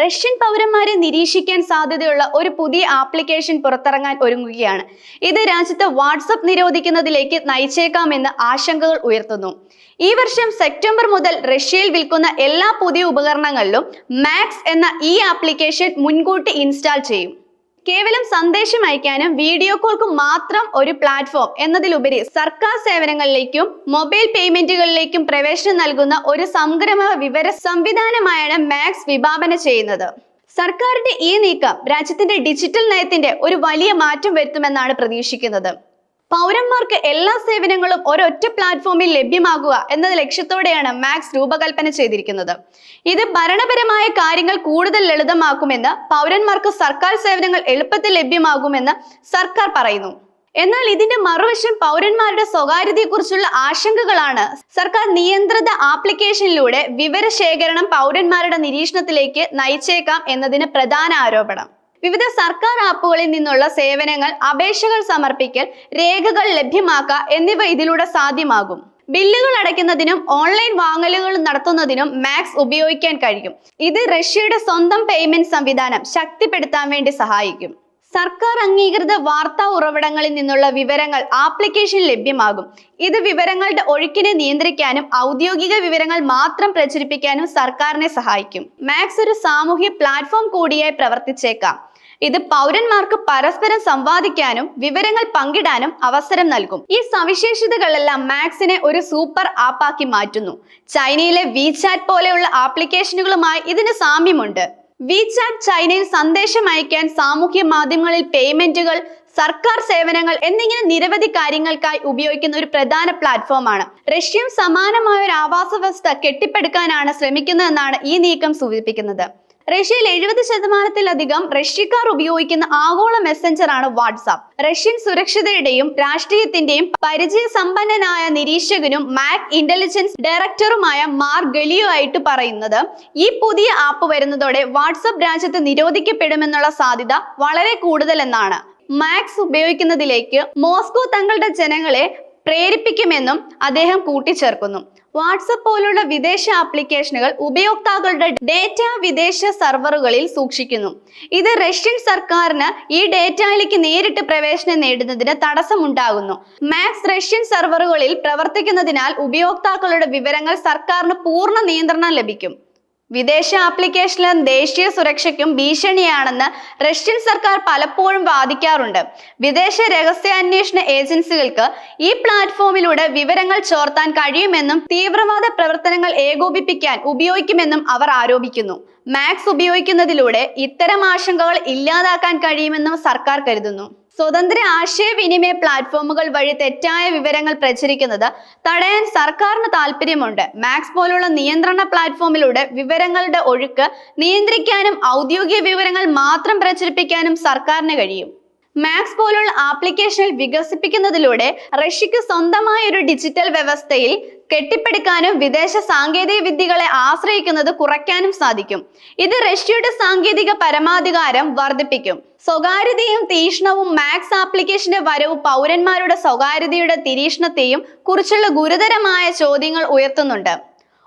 Russian പൗരന്മാരെ നിരീക്ഷിക്കാൻ സാധ്യതയുള്ള ഒരു പുതിയ ആപ്ലിക്കേഷൻ പുറത്തിറങ്ങാൻ ഒരുങ്ങുകയാണ്. ഇത് രാജ്യത്ത് വാട്സപ്പ് നിരോധിക്കുന്നതിലേക്ക് നയിച്ചേക്കാമെന്ന് ആശങ്കകൾ ഉയർത്തുന്നു. ഈ വർഷം സെപ്റ്റംബർ മുതൽ റഷ്യയിൽ വിൽക്കുന്ന എല്ലാ പുതിയ ഉപകരണങ്ങളിലും മാക്സ് എന്ന ഈ ആപ്ലിക്കേഷൻ മുൻകൂട്ടി ഇൻസ്റ്റാൾ ചെയ്യും. കേവലം സന്ദേശം അയക്കാനും വീഡിയോ കോൾക്കും മാത്രം ഒരു പ്ലാറ്റ്ഫോം എന്നതിലുപരി സർക്കാർ സേവനങ്ങളിലേക്കും മൊബൈൽ പേയ്മെന്റുകളിലേക്കും പ്രവേശനം നൽകുന്ന ഒരു സംഗ്രമ വിവര സംവിധാനമായാണ് മാക്സ് വിഭാവന ചെയ്യുന്നത്. സർക്കാരിന്റെ ഈ നീക്കം രാജ്യത്തിന്റെ ഡിജിറ്റൽ നയത്തിന്റെ ഒരു വലിയ മാറ്റം വരുത്തുമെന്നാണ് പ്രതീക്ഷിക്കുന്നത്. പൗരന്മാർക്ക് എല്ലാ സേവനങ്ങളും ഒരൊറ്റ പ്ലാറ്റ്ഫോമിൽ ലഭ്യമാകുക എന്ന ലക്ഷ്യത്തോടെയാണ് മാക്സ് രൂപകൽപ്പന ചെയ്തിരിക്കുന്നത്. ഇത് ഭരണപരമായ കാര്യങ്ങൾ കൂടുതൽ ലളിതമാക്കുമെന്ന് പൗരന്മാർക്ക് സർക്കാർ സേവനങ്ങൾ എളുപ്പത്തിൽ ലഭ്യമാകുമെന്ന് സർക്കാർ പറയുന്നു. എന്നാൽ ഇതിന്റെ മറുവശം പൗരന്മാരുടെ സ്വകാര്യതയെക്കുറിച്ചുള്ള ആശങ്കകളാണ്. സർക്കാർ നിയന്ത്രിത ആപ്ലിക്കേഷനിലൂടെ വിവരശേഖരണം പൗരന്മാരുടെ നിരീക്ഷണത്തിലേക്ക് നയിച്ചേക്കാം എന്നതിന് പ്രധാന ആരോപണം. വിവിധ സർക്കാർ ആപ്പുകളിൽ നിന്നുള്ള സേവനങ്ങൾ അപേക്ഷകൾ സമർപ്പിക്കൽ രേഖകൾ ലഭ്യമാക്കുക എന്നിവ ഇതിലൂടെ സാധ്യമാകും. ബില്ലുകൾ അടയ്ക്കുന്നതിനും ഓൺലൈൻ വാങ്ങലുകൾ നടത്തുന്നതിനും മാക്സ് ഉപയോഗിക്കാൻ കഴിയും. ഇത് റഷ്യയുടെ സ്വന്തം പേയ്മെന്റ് സംവിധാനം ശക്തിപ്പെടുത്താൻ വേണ്ടി സഹായിക്കും. സർക്കാർ അംഗീകൃത വാർത്താ ഉറവിടങ്ങളിൽ നിന്നുള്ള വിവരങ്ങൾ ആപ്ലിക്കേഷൻ ലഭ്യമാകും. ഇത് വിവരങ്ങളുടെ ഒഴുക്കിനെ നിയന്ത്രിക്കാനും ഔദ്യോഗിക വിവരങ്ങൾ മാത്രം പ്രചരിപ്പിക്കാനും സർക്കാരിനെ സഹായിക്കും. മാക്സ് ഒരു സാമൂഹ്യ പ്ലാറ്റ്ഫോം കൂടിയായി പ്രവർത്തിച്ചേക്കാം. ഇത് പൗരന്മാർക്ക് പരസ്പരം സംവാദിക്കാനും വിവരങ്ങൾ പങ്കിടാനും അവസരം നൽകും. ഈ സവിശേഷതകളെല്ലാം മാക്സിനെ ഒരു സൂപ്പർ ആപ്പാക്കി മാറ്റുന്നു. ചൈനയിലെ വിചാറ്റ് പോലെയുള്ള ആപ്ലിക്കേഷനുകളുമായി ഇതിന് സാമ്യമുണ്ട്. വിചാറ്റ് ചൈനയിൽ സന്ദേശം അയക്കാൻ സാമൂഹ്യ മാധ്യമങ്ങളിൽ പേയ്മെന്റുകൾ സർക്കാർ സേവനങ്ങൾ എന്നിങ്ങനെ നിരവധി കാര്യങ്ങൾക്കായി ഉപയോഗിക്കുന്ന ഒരു പ്രധാന പ്ലാറ്റ്ഫോമാണ്. റഷ്യയും സമാനമായ ഒരു ആവാസ വ്യവസ്ഥ കെട്ടിപ്പടുക്കാനാണ് ശ്രമിക്കുന്നതെന്നാണ് ഈ നീക്കം സൂചിപ്പിക്കുന്നത്. റഷ്യയിൽ എഴുപത് ശതമാനത്തിലധികം റഷ്യക്കാർ ഉപയോഗിക്കുന്ന ആഗോള മെസ്സഞ്ചർ ആണ് വാട്സാപ്പ്. റഷ്യൻ സുരക്ഷതയുടെയും രാഷ്ട്രീയത്തിന്റെയും പരിചയ സമ്പന്നനായ നിരീക്ഷകനും മാക് ഇന്റലിജൻസ് ഡയറക്ടറുമായ മാർ ഗലിയോ ആയിട്ട് പറയുന്നത് ഈ പുതിയ ആപ്പ് വരുന്നതോടെ വാട്സാപ്പ് രാജ്യത്ത് നിരോധിക്കപ്പെടുമെന്നുള്ള സാധ്യത വളരെ കൂടുതൽ എന്നാണ്. മാക്സ് ഉപയോഗിക്കുന്നതിലേക്ക് മോസ്കോ തങ്ങളുടെ ജനങ്ങളെ പ്രേരിപ്പിക്കുമെന്നും അദ്ദേഹം കൂട്ടിച്ചേർക്കുന്നു. വാട്സപ്പ് പോലുള്ള വിദേശ ആപ്ലിക്കേഷനുകൾ ഉപയോക്താക്കളുടെ ഡേറ്റ വിദേശ സെർവറുകളിൽ സൂക്ഷിക്കുന്നു. ഇത് റഷ്യൻ സർക്കാരിന് ഈ ഡേറ്റയിലേക്ക് നേരിട്ട് പ്രവേശനം നേടുന്നതിന് തടസ്സമുണ്ടാകുന്നു. മാക്സ് റഷ്യൻ സെർവറുകളിൽ പ്രവർത്തിക്കുന്നതിനാൽ ഉപയോക്താക്കളുടെ വിവരങ്ങൾ സർക്കാരിന് പൂർണ നിയന്ത്രണം ലഭിക്കും. വിദേശ ആപ്ലിക്കേഷനും ദേശീയ സുരക്ഷയ്ക്കും ഭീഷണിയാണെന്ന് റഷ്യൻ സർക്കാർ പലപ്പോഴും വാദിക്കാറുണ്ട്. വിദേശ രഹസ്യാന്വേഷണ ഏജൻസികൾക്ക് ഈ പ്ലാറ്റ്ഫോമിലൂടെ വിവരങ്ങൾ ചോർത്താൻ കഴിയുമെന്നും തീവ്രവാദ പ്രവർത്തനങ്ങൾ ഏകോപിപ്പിക്കാൻ ഉപയോഗിക്കുമെന്നും അവർ ആരോപിക്കുന്നു. മാക്സ് ഉപയോഗിക്കുന്നതിലൂടെ ഇത്തരം ആശങ്കകൾ ഇല്ലാതാക്കാൻ കഴിയുമെന്നും സർക്കാർ കരുതുന്നു. സ്വതന്ത്ര ആശയവിനിമയ പ്ലാറ്റ്ഫോമുകൾ വഴി തെറ്റായ വിവരങ്ങൾ പ്രചരിക്കുന്നത് തടയാൻ സർക്കാരിന് താല്പര്യമുണ്ട് മാക്സ് പോലുള്ള നിയന്ത്രണ പ്ലാറ്റ്ഫോമിലൂടെ വിവരങ്ങളുടെ ഒഴുക്ക് നിയന്ത്രിക്കാനും ഔദ്യോഗിക വിവരങ്ങൾ മാത്രം പ്രചരിപ്പിക്കാനും സർക്കാരിന് കഴിയും. മാക്സ് പോലുള്ള ആപ്ലിക്കേഷനിൽ വികസിപ്പിക്കുന്നതിലൂടെ റഷ്യക്ക് സ്വന്തമായ ഒരു ഡിജിറ്റൽ വ്യവസ്ഥയിൽ കെട്ടിപ്പടുക്കാനും വിദേശ സാങ്കേതിക വിദ്യകളെ ആശ്രയിക്കുന്നത് കുറയ്ക്കാനും സാധിക്കും. ഇത് റഷ്യയുടെ സാങ്കേതിക പരമാധികാരം വർദ്ധിപ്പിക്കും. സ്വകാര്യതയും തീഷ്ണവും മാക്സ് ആപ്ലിക്കേഷന്റെ വരവ് പൗരന്മാരുടെ സ്വകാര്യതയുടെ തിരീക്ഷണത്തെയും കുറിച്ചുള്ള ഗുരുതരമായ ചോദ്യങ്ങൾ ഉയർത്തുന്നുണ്ട്.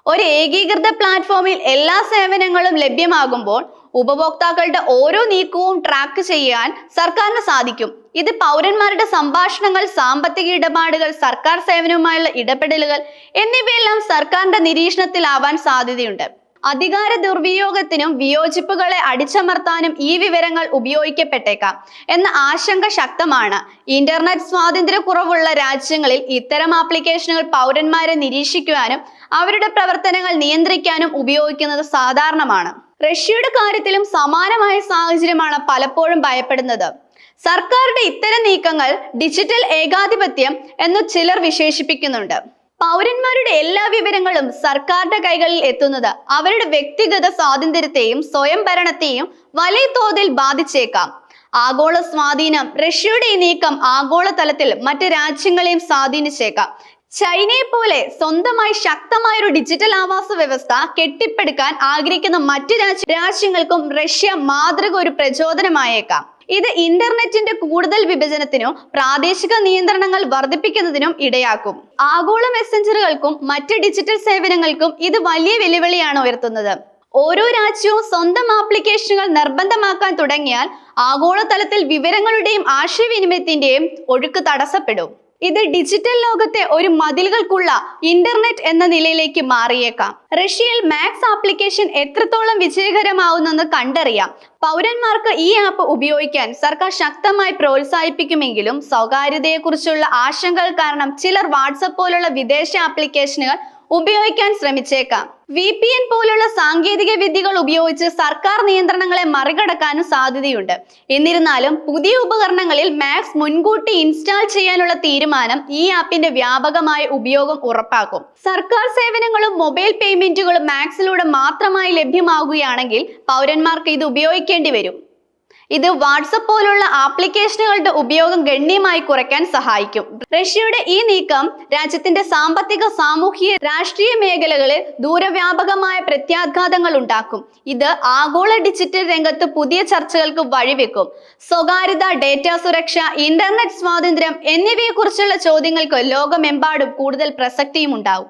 ഒരു ഏകീകൃത പ്ലാറ്റ്ഫോമിൽ എല്ലാ സേവനങ്ങളും ലഭ്യമാകുമ്പോൾ ഉപഭോക്താക്കളുടെ ഓരോ നീക്കവും ട്രാക്ക് ചെയ്യാൻ സർക്കാരിന് സാധിക്കും. ഇത് പൗരന്മാരുടെ സംഭാഷണങ്ങൾ സാമ്പത്തിക ഇടപാടുകൾ സർക്കാർ സേവനവുമായുള്ള ഇടപെടലുകൾ എന്നിവയെല്ലാം സർക്കാരിന്റെ നിരീക്ഷണത്തിലാവാൻ സാധ്യതയുണ്ട്. അധികാര ദുർവിയോഗത്തിനും വിയോജിപ്പുകളെ അടിച്ചമർത്താനും ഈ വിവരങ്ങൾ ഉപയോഗിക്കപ്പെട്ടേക്കാം എന്ന ആശങ്ക ശക്തമാണ്. ഇന്റർനെറ്റ് സ്വാതന്ത്ര്യക്കുറവുള്ള രാജ്യങ്ങളിൽ ഇത്തരം ആപ്ലിക്കേഷനുകൾ പൗരന്മാരെ നിരീക്ഷിക്കുവാനും അവരുടെ പ്രവർത്തനങ്ങൾ നിയന്ത്രിക്കാനും ഉപയോഗിക്കുന്നത് സാധാരണമാണ്. റഷ്യയുടെ കാര്യത്തിലും സമാനമായ സാഹചര്യമാണ് പലപ്പോഴും ഭയപ്പെടുന്നത്. സർക്കാരുടെ ഇത്തരം നീക്കങ്ങൾ ഡിജിറ്റൽ ഏകാധിപത്യം എന്ന് ചിലർ വിശേഷിപ്പിക്കുന്നുണ്ട്. പൗരന്മാരുടെ എല്ലാ വിവരങ്ങളും സർക്കാരിന്റെ കൈകളിൽ എത്തുന്നത് അവരുടെ വ്യക്തിഗത സ്വാതന്ത്ര്യത്തെയും സ്വയം ഭരണത്തെയും വലിയ തോതിൽ ബാധിച്ചേക്കാം. ആഗോള സ്വാധീനം റഷ്യയുടെ ഈ നീക്കം ആഗോളതലത്തിൽ മറ്റ് രാജ്യങ്ങളെയും സ്വാധീനിച്ചേക്കാം. ചൈനയെ പോലെ സ്വന്തമായി ശക്തമായ ഒരു ഡിജിറ്റൽ ആവാസ വ്യവസ്ഥ കെട്ടിപ്പടുക്കാൻ ആഗ്രഹിക്കുന്ന മറ്റു രാജ്യ രാജ്യങ്ങൾക്കും റഷ്യ മാതൃക ഒരു പ്രചോദനമായേക്കാം. ഇത് ഇന്റർനെറ്റിന്റെ കൂടുതൽ വിഭജനത്തിനും പ്രാദേശിക നിയന്ത്രണങ്ങൾ വർദ്ധിപ്പിക്കുന്നതിനും ഇടയാക്കും. ആഗോള മെസ്സഞ്ചറുകൾക്കും മറ്റ് ഡിജിറ്റൽ സേവനങ്ങൾക്കും ഇത് വലിയ വെല്ലുവിളിയാണ് ഉയർത്തുന്നത്. ഓരോ രാജ്യവും സ്വന്തം ആപ്ലിക്കേഷനുകൾ നിർബന്ധമാക്കാൻ തുടങ്ങിയാൽ ആഗോളതലത്തിൽ വിവരങ്ങളുടെയും ആശയവിനിമയത്തിന്റെയും ഒഴുക്ക് തടസ്സപ്പെടും. ഇത് ഡിജിറ്റൽ ലോകത്തെ ഒരു മതിലുകൾക്കുള്ള ഇന്റർനെറ്റ് എന്ന നിലയിലേക്ക് മാറിയേക്കാം. റഷ്യയിൽ മാക്സ് ആപ്ലിക്കേഷൻ എത്രത്തോളം വിജയകരമാവുന്നെന്ന് കണ്ടറിയാം. പൗരന്മാർക്ക് ഈ ആപ്പ് ഉപയോഗിക്കാൻ സർക്കാർ ശക്തമായി പ്രോത്സാഹിപ്പിക്കുമെങ്കിലും സ്വകാര്യതയെക്കുറിച്ചുള്ള ആശങ്കകൾ കാരണം ചിലർ വാട്സപ്പ് പോലുള്ള വിദേശ ആപ്ലിക്കേഷനുകൾ ഉപയോഗിക്കാൻ ശ്രമിച്ചേക്കാം. വി പി എൻ പോലുള്ള സാങ്കേതിക വിദ്യകൾ ഉപയോഗിച്ച് സർക്കാർ നിയന്ത്രണങ്ങളെ മറികടക്കാനും സാധ്യതയുണ്ട്. എന്നിരുന്നാലും പുതിയ ഉപകരണങ്ങളിൽ മാക്സ് മുൻകൂട്ടി ഇൻസ്റ്റാൾ ചെയ്യാനുള്ള തീരുമാനം ഈ ആപ്പിന്റെ വ്യാപകമായ ഉപയോഗം ഉറപ്പാക്കും. സർക്കാർ സേവനങ്ങളും മൊബൈൽ പേയ്മെന്റുകളും മാക്സിലൂടെ മാത്രമായി ലഭ്യമാകുകയാണെങ്കിൽ പൗരന്മാർക്ക് ഇത് ഉപയോഗിക്കേണ്ടി വരും. ഇത് വാട്സപ്പ് പോലുള്ള ആപ്ലിക്കേഷനുകളുടെ ഉപയോഗം ഗണ്യമായി കുറയ്ക്കാൻ സഹായിക്കും. റഷ്യയുടെ ഈ നീക്കം രാജ്യത്തിന്റെ സാമ്പത്തിക സാമൂഹിക രാഷ്ട്രീയ മേഖലകളിൽ ദൂരവ്യാപകമായ പ്രത്യാഘാതങ്ങൾ ഉണ്ടാക്കും. ഇത് ആഗോള ഡിജിറ്റൽ രംഗത്ത് പുതിയ ചർച്ചകൾക്ക് വഴിവെക്കും. സ്വകാര്യത ഡേറ്റ സുരക്ഷ ഇന്റർനെറ്റ് സ്വാതന്ത്ര്യം എന്നിവയെക്കുറിച്ചുള്ള ചോദ്യങ്ങൾക്ക് ലോകമെമ്പാടും കൂടുതൽ പ്രസക്തിയും ഉണ്ടാവും